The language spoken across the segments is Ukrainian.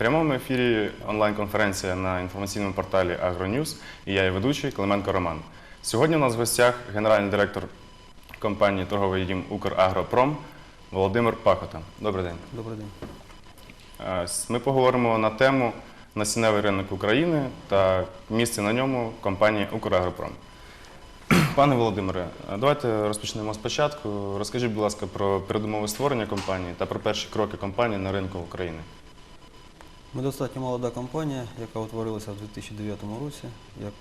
прямому ефірі онлайн-конференція на інформаційному порталі Агроньюз і я, її ведучий Клименко Роман. Сьогодні у нас в гостях генеральний директор компанії торговий дім Украгропром Володимир Пахота. Добрий день. Добрий день. Е, Ми поговоримо на тему насінневий ринок України та місце на ньому компанії Украгропром. Пане Володимире, е, давайте розпочнемо спочатку. Розкажіть, будь ласка, про передумови створення компанії та про перші кроки компанії на ринку України. Ми достатньо молода компанія, яка утворилася в 2009 році як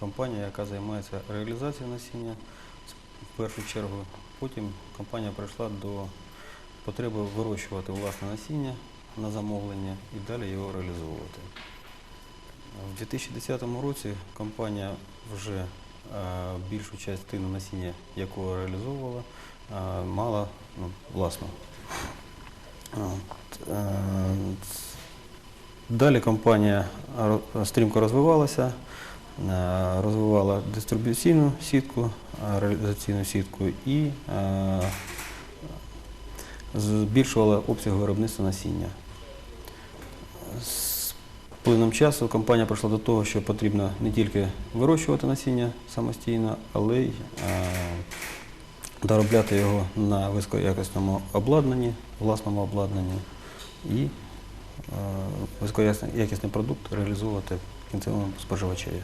компанія, яка займається реалізацією насіння в першу чергу. Потім компанія прийшла до потреби вирощувати власне насіння на замовлення і далі його реалізовувати. В 2010 році компанія вже е, більшу частину насіння, якого реалізовувала, е, мала ну, власну. Далі компанія стрімко розвивалася, е, розвивала дистрибуційну сітку, е, реалізаційну сітку і е, збільшувала обсяг виробництва насіння. З плином часу компанія прийшла до того, що потрібно не тільки вирощувати насіння самостійно, але й доробляти його на високоякісному обладнанні, власному обладнанні і високоякісний продукт реалізовувати кінцевому споживачеві.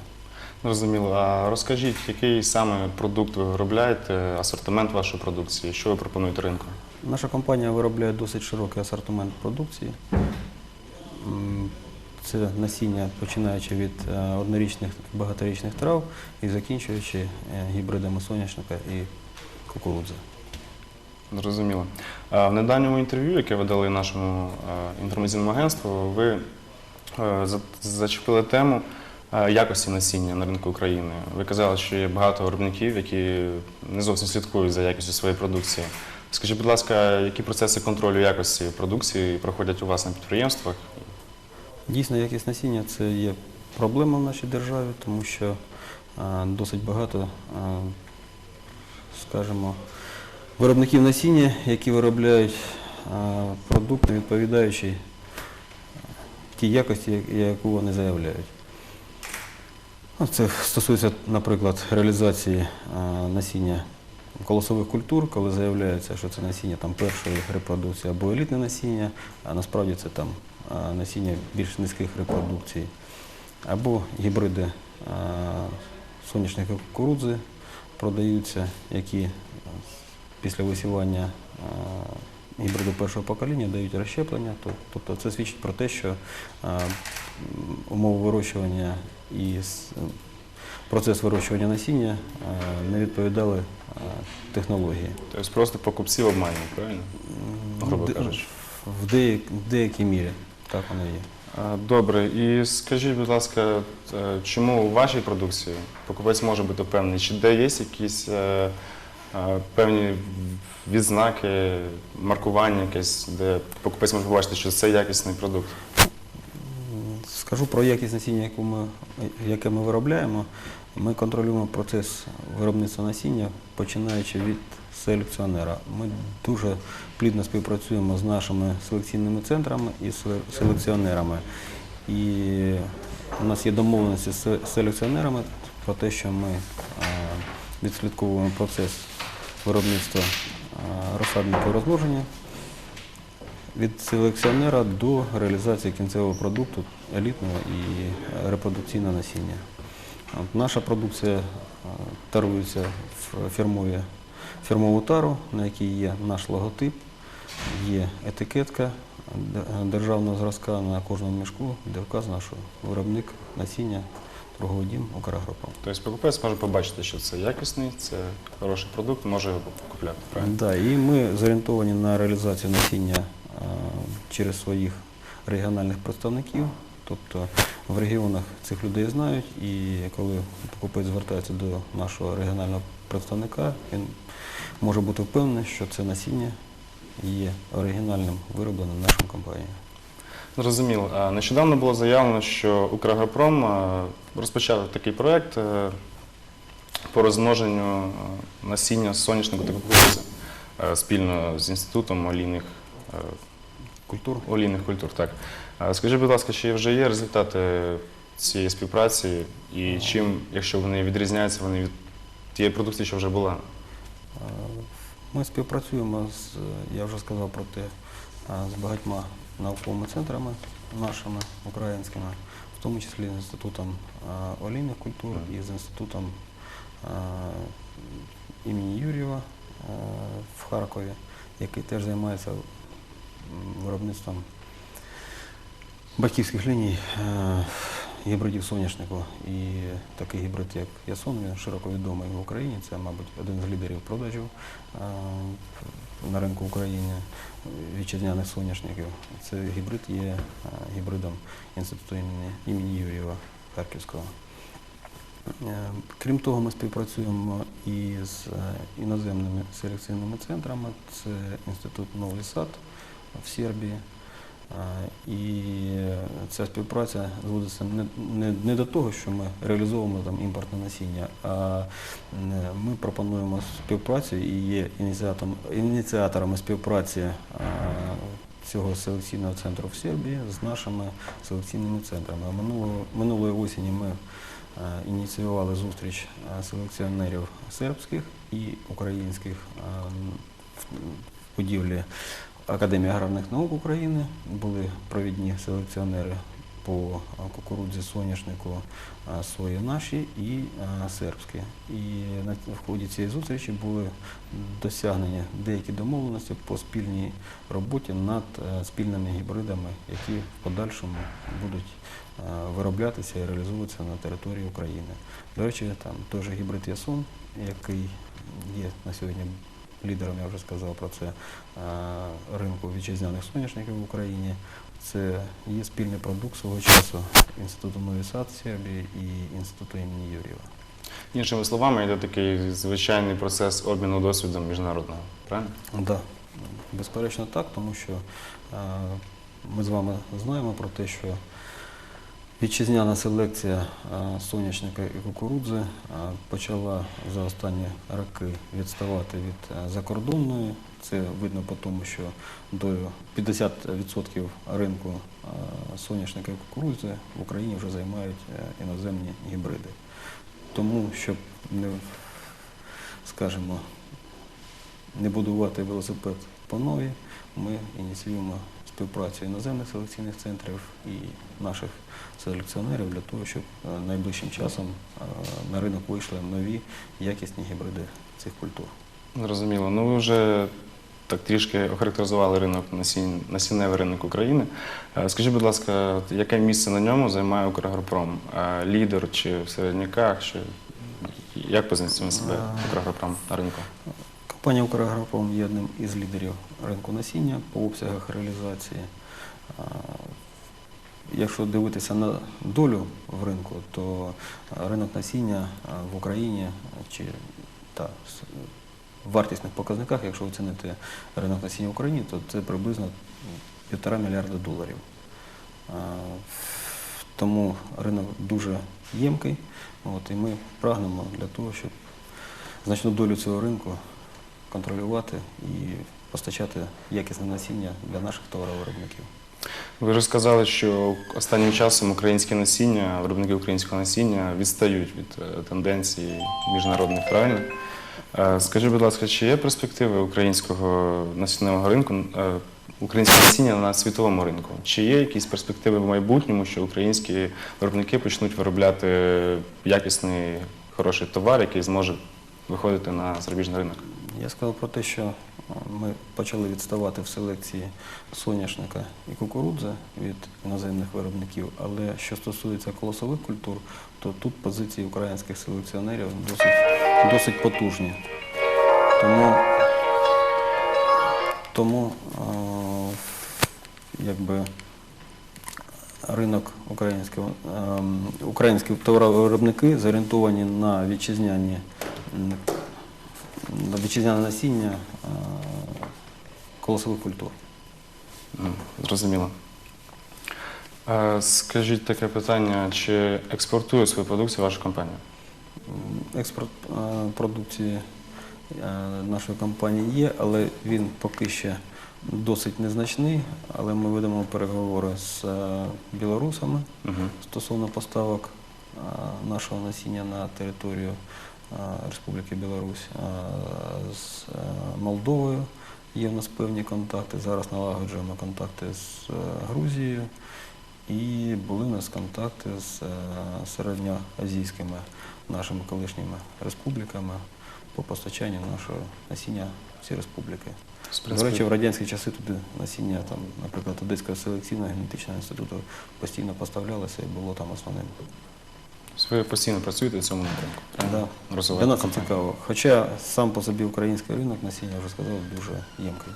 Зрозуміло. А розкажіть, який саме продукт ви виробляєте, асортимент вашої продукції, що ви пропонуєте ринку? Наша компанія виробляє досить широкий асортимент продукції. Це насіння, починаючи від е, однорічних багаторічних трав і закінчуючи е, гібридами соняшника і кукурудзи. Зрозуміло. В недавньому інтерв'ю, яке ви дали нашому е, інформаційному агентству, ви е, зачепили тему е, якості насіння на ринку України. Ви казали, що є багато виробників, які не зовсім слідкують за якістю своєї продукції. Скажіть, будь ласка, які процеси контролю якості продукції проходять у вас на підприємствах? Дійсно, якість насіння це є проблема в нашій державі, тому що е, досить багато, е, скажімо, виробників насіння, які виробляють продукт, не відповідаючий е, тій якості, яку вони заявляють. Ну, Це стосується, наприклад, реалізації насіння колосових культур, коли заявляється, що це насіння там, першої репродукції або елітне насіння, а насправді це там насіння більш низьких репродукцій, або гібриди соняшника кукурудзи продаються, які після висівання е, гібриду першого покоління дають розщеплення. Тобто це свідчить про те, що е, умови вирощування і процес вирощування насіння е, не відповідали технології. Тобто просто покупців обманюють, правильно? Грубо кажучи. В, деяк, в деякій мірі так воно є. Добре, і скажіть, будь ласка, чому у вашій продукції покупець може бути впевнений, чи де є якісь певні відзнаки, маркування якесь, де покупець може побачити, що це якісний продукт? Скажу про якість насіння, яку ми, яке ми виробляємо. Ми контролюємо процес виробництва насіння, починаючи від селекціонера. Ми дуже плідно співпрацюємо з нашими селекційними центрами і селекціонерами. І у нас є домовленості з селекціонерами про те, що ми відслідковуємо процес виробництва е, розсадників розмноження від селекціонера до реалізації кінцевого продукту елітного і е, репродукційного насіння. Наша продукція е, тарується в фірмові, фірмову тару, на якій є наш логотип, є етикетка державного зразка на кожному мішку, де вказано, що виробник насіння торговий дім Украгропа. Тобто покупець може побачити, що це якісний, це хороший продукт, може його купляти, правильно? Да, і ми зорієнтовані на реалізацію насіння через своїх регіональних представників. Тобто в регіонах цих людей знають, і коли покупець звертається до нашого регіонального представника, він може бути впевнений, що це насіння є оригінальним виробленим нашою компанією. Зрозуміло. Нещодавно було заявлено, що Украгропром е, розпочав такий проект е, по розмноженню е, насіння соняшника та кукурудзи е, спільно з інститутом олійних е, культур. Олійних культур, так. Е, Скажіть, будь ласка, чи вже є результати цієї співпраці і чим, якщо вони відрізняються, вони від тієї продукції, що вже була? Е, Ми співпрацюємо з, я вже сказав про те, е, з багатьма науковими центрами нашими українськими, в тому числі з інститутом е, олійних культур і з інститутом е, імені Юрєва е, в Харкові, який теж займається виробництвом батьківських ліній гібридів соняшнику. І такий гібрид, як Ясон, він широко відомий в Україні. Це, мабуть, один з лідерів продажів на ринку України вітчизняних соняшників. Це гібрид є е, гібридом інституту імені, імені Юрієва Харківського. Е, Крім того, ми співпрацюємо і з е, іноземними селекційними центрами. Це інститут Новий Сад в Сербії. І ця співпраця зводиться не, не, не до того, що ми реалізовуємо там імпортне насіння, а ми пропонуємо співпрацю і є ініціатором, ініціаторами співпраці цього селекційного центру в Сербії з нашими селекційними центрами. Минулого, минулої осені ми ініціювали зустріч селекціонерів сербських і українських в будівлі Академії аграрних наук України. Були провідні селекціонери по кукурудзі, соняшнику, сої наші і сербські. І в ході цієї зустрічі були досягнені деякі домовленості по спільній роботі над е, спільними гібридами, які в подальшому будуть вироблятися і реалізовуватися на території України. До речі, там же гібрид Ясон, який є на сьогодні лідером, я вже сказав про це, е, ринку вітчизняних соняшників в Україні. Це є спільний продукт свого часу Інституту Сербії і Інституту імені Юрєва. Іншими словами, йде такий звичайний процес обміну досвідом міжнародного, правильно? Да, безперечно так, тому що е, ми з вами знаємо про те, що вітчизняна селекція соняшника і кукурудзи почала за останні роки відставати від е, закордонної. Це видно по тому, що до 50% ринку е, соняшника і кукурудзи в Україні вже займають е, іноземні гібриди. Тому, щоб не, скажімо, не будувати велосипед по новій, ми ініціюємо співпрацю іноземних селекційних центрів і наших селекціонерів для того, щоб е, найближчим часом е, на ринок вийшли нові якісні гібриди цих культур. Зрозуміло. Ну ви вже так трішки охарактеризували ринок насінь, насінневий ринок України. Е, Скажіть, будь ласка, яке місце на ньому займає Украгропром? Е, Лідер чи в середняках? Чи як позиціонує себе Украгропром на ринку? Компанія «Украгропром» є одним із лідерів ринку насіння по обсягах реалізації. Якщо дивитися на долю в ринку, то ринок насіння в Україні чи та, в вартісних показниках, якщо оцінити ринок насіння в Україні, то це приблизно півтора мільярда доларів. Тому ринок дуже ємкий, от, і ми прагнемо для того, щоб значну долю цього ринку контролювати і постачати якісне насіння для наших товаровиробників. Ви вже сказали, що останнім часом українське насіння, виробники українського насіння відстають від е, тенденцій міжнародних, правильно? Е, Скажіть, будь ласка, чи є перспективи українського насінневого ринку, е, українського насіння на світовому ринку? Чи є якісь перспективи в майбутньому, що українські виробники почнуть виробляти якісний хороший товар, який зможе виходити на зарубіжний ринок? Я сказав про те, що е, ми почали відставати в селекції соняшника і кукурудзи від іноземних виробників, але що стосується колосових культур, то тут позиції українських селекціонерів досить, досить потужні. Тому, тому е, якби ринок українського, ем, українські товаровиробники зорієнтовані на вітчизняні вітчизняне насіння е, колосових культур. Зрозуміло. Скажіть таке питання: чи експортує свою продукцію ваша компанія? Експорт е, продукції е, нашої компанії є, але він поки ще досить незначний, але ми ведемо переговори з білорусами стосовно поставок нашого насіння на територію Республіки Білорусь. Е, З е, Молдовою є в нас певні контакти. Зараз налагоджуємо контакти з е, Грузією. І були в нас контакти з е, середньоазійськими нашими колишніми республіками по постачанню нашого насіння в ці республіки. До речі, в радянські часи туди насіння, там, наприклад, Одеського селекційного генетичного інституту постійно поставлялося і було там основним. Ви постійно працюєте в цьому напрямку. правильно? Да. Для нас це компанію. цікаво. Хоча сам по собі український ринок насіння, вже сказав, дуже ємкий.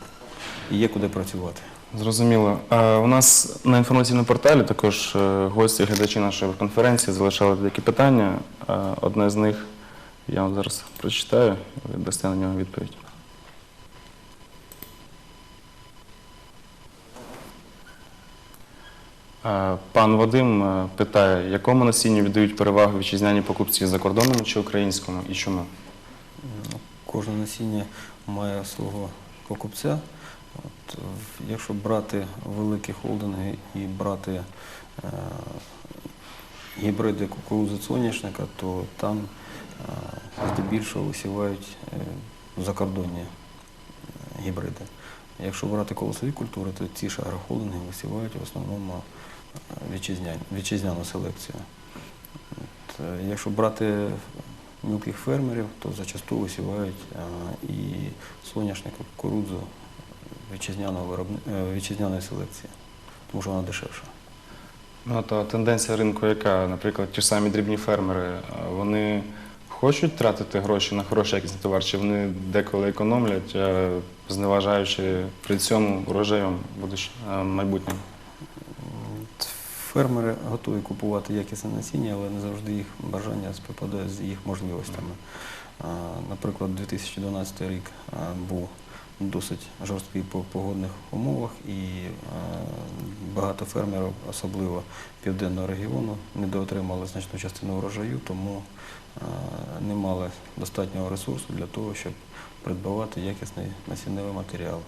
І є куди працювати. Зрозуміло. Е, У нас на інформаційному порталі також е, гості, глядачі нашої конференції залишали деякі питання. Е, Одне з них я вам зараз прочитаю, ви дасте на нього відповідь. Пан Вадим е, питає, якому насінню віддають перевагу вітчизняні покупці за кордоном чи українському і чому? Ну, Кожне насіння має свого покупця. От, якщо брати великі холдинги і брати е, гібриди кукурудзи соняшника, то там е, здебільшого висівають е, закордонні е, гібриди. Якщо брати колосові культури, то ці ж агрохолдинги висівають в основному е, вітчизняну селекцію. От, е, якщо брати мілких фермерів, то зачасту висівають е, і соняшник, і кукурудзу е, вітчизняної селекції, тому що вона дешевша. Ну, то тенденція ринку яка? Наприклад, ті самі дрібні фермери, вони хочуть тратити гроші на хороший якісний товар, чи вони деколи економлять, зневажаючи при цьому урожаєм будеш е, майбутнім? Фермери готові купувати якісне насіння, але не завжди їх бажання співпадає з їх можливостями. Наприклад, 2012 рік був досить жорсткий по погодних умовах, і багато фермерів, особливо південного регіону, недоотримали значну частину врожаю, тому не мали достатнього ресурсу для того, щоб придбавати якісний насінневий матеріал.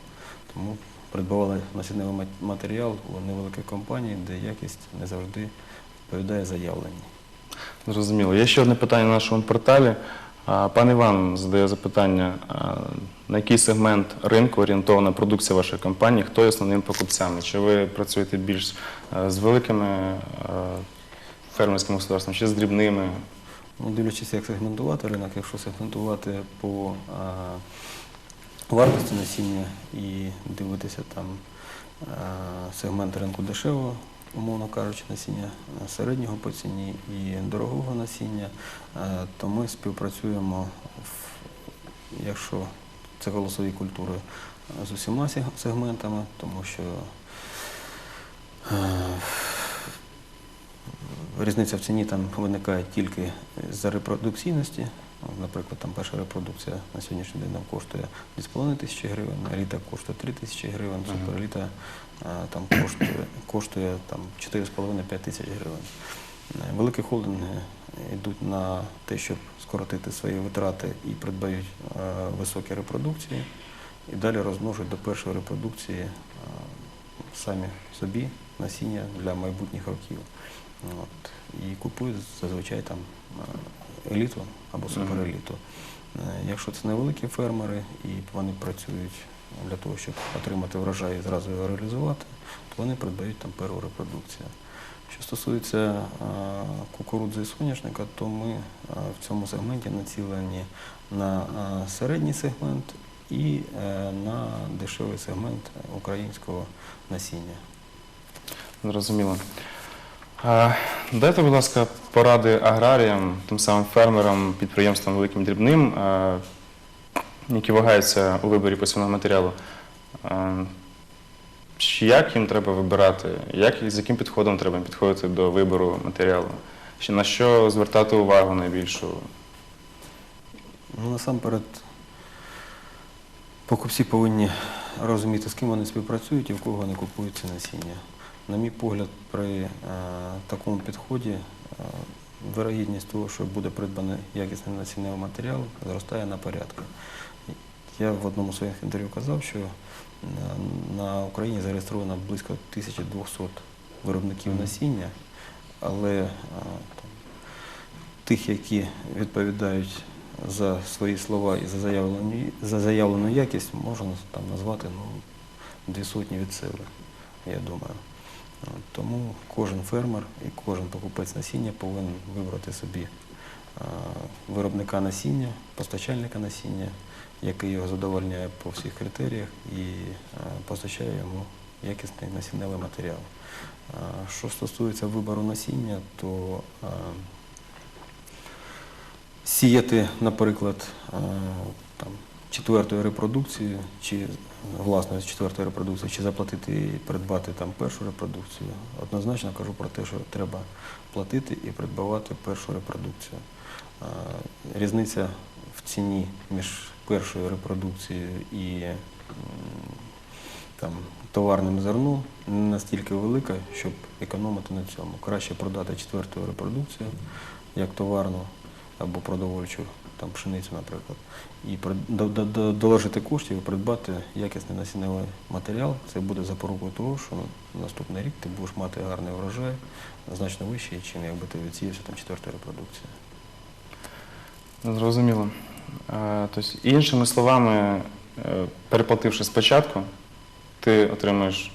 Тому придбавали насінневий матеріал у невеликих компаній, де якість не завжди відповідає заявленій. Зрозуміло. Є ще одне питання на нашому порталі. Пан Іван задає запитання, на який сегмент ринку орієнтована продукція вашої компанії, хто є основними покупцями? Чи ви працюєте більш з великими фермерськими господарствами, чи з дрібними? Ну, дивлячись, як сегментувати ринок, якщо сегментувати по вартості насіння і дивитися там сегмент ринку дешевого, умовно кажучи, насіння середнього по ціні і дорогого насіння, то ми співпрацюємо, якщо це голосові культури, з усіма сегментами, тому що е, Різниця в ціні там виникає тільки за репродукційності. Наприклад, там перша репродукція на сьогоднішній день там коштує 2,5 тисячі гривень, еліта коштує 3 тисячі гривень, супереліта там коштує, коштує 4,5-5 тисяч гривень. Е, Великі холдинги йдуть на те, щоб скоротити свої витрати і придбають е, високі репродукції, і далі розмножують до першої репродукції е, самі собі насіння для майбутніх років. От. І купують зазвичай там еліту або супереліту. Е, Якщо це невеликі фермери і вони працюють для того, щоб отримати врожай і зразу його реалізувати, то вони придбають там перву репродукцію. Що стосується е, кукурудзи і соняшника, то ми е, в цьому сегменті націлені на середній сегмент і на дешевий сегмент українського насіння. Зрозуміло. Дайте, будь ласка, поради аграріям, тим самим фермерам, підприємствам великим дрібним, які вагаються у виборі посівного матеріалу. Як їм треба вибирати, як, з яким підходом треба підходити до вибору матеріалу? На що звертати увагу найбільшу? Ну, насамперед, покупці повинні розуміти, з ким вони співпрацюють і в кого вони купують це насіння. На мій погляд, при е, такому підході е, вирогідність того, що буде придбаний якісний насінневий матеріал, зростає на порядку. Я в одному з своїх інтерв'ю казав, що На, на Україні зареєстровано близько 1200 виробників насіння, але там, тих, які відповідають за свої слова і за заявлену, за заявлену якість, можна назвати ну, дві сотні від себе, я думаю. Тому кожен фермер і кожен покупець насіння повинен вибрати собі виробника насіння, постачальника насіння, який його задовольняє по всіх критеріях і постачає йому якісний насінневий матеріал. Що стосується вибору насіння, то сіяти, наприклад, там, четвертою репродукцією, чи власне четвертої репродукції, чи заплатити і придбати там першу репродукцію, однозначно кажу про те, що треба платити і придбавати першу репродукцію. Різниця в ціні між першою репродукцією і там, товарним зерном не настільки велика, щоб економити на цьому. Краще продати четверту репродукцію як товарну або продовольчу там, пшеницю, наприклад, і доложити коштів і придбати якісний насінневий матеріал. Це буде запорукою того, що наступний рік ти будеш мати гарний врожай, значно вищий, ніж якби ти відсіявся там четвертої репродукції. Зрозуміло. Тобто, іншими словами, е, переплативши спочатку, ти отримуєш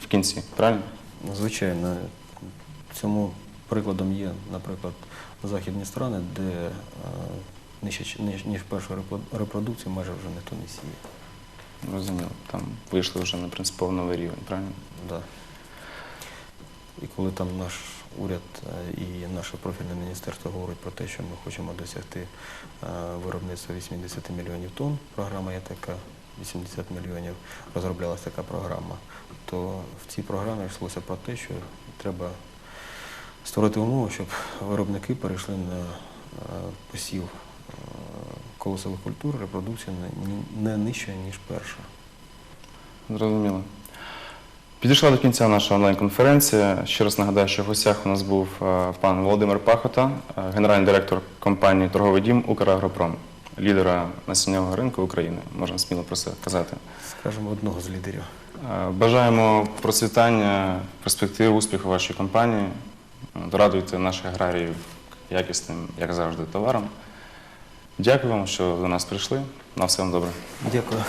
в кінці, правильно? Звичайно, цьому прикладом є, наприклад, західні страни, де е, нижче, ніж, ніж першу репродукцію майже вже ніхто не сіє. Розуміло. Там вийшли вже на принципово новий рівень, правильно? Да. І коли там наш уряд е, і наше профільне міністерство говорить про те, що ми хочемо досягти е, виробництва 80 мільйонів тонн, програма є така, 80 мільйонів розроблялася така програма, то в цій програмі йшлося про те, що треба створити умови, щоб виробники перейшли на е, посів е, колосових культур, репродукцію не, нижче, ніж перша. Зрозуміло. Підійшла до кінця наша онлайн-конференція. Ще раз нагадаю, що в гостях у нас був е, пан Володимир Пахота, генеральний директор компанії Торговий дім Украгропром, лідера насіннявого ринку України, можна сміло про це казати. Скажімо, одного з лідерів. Бажаємо процвітання, перспектив, успіху вашій компанії. Радуйте наших аграріїв якісним, як завжди, товаром. Дякую вам, що до нас прийшли. На все вам добре. Дякую.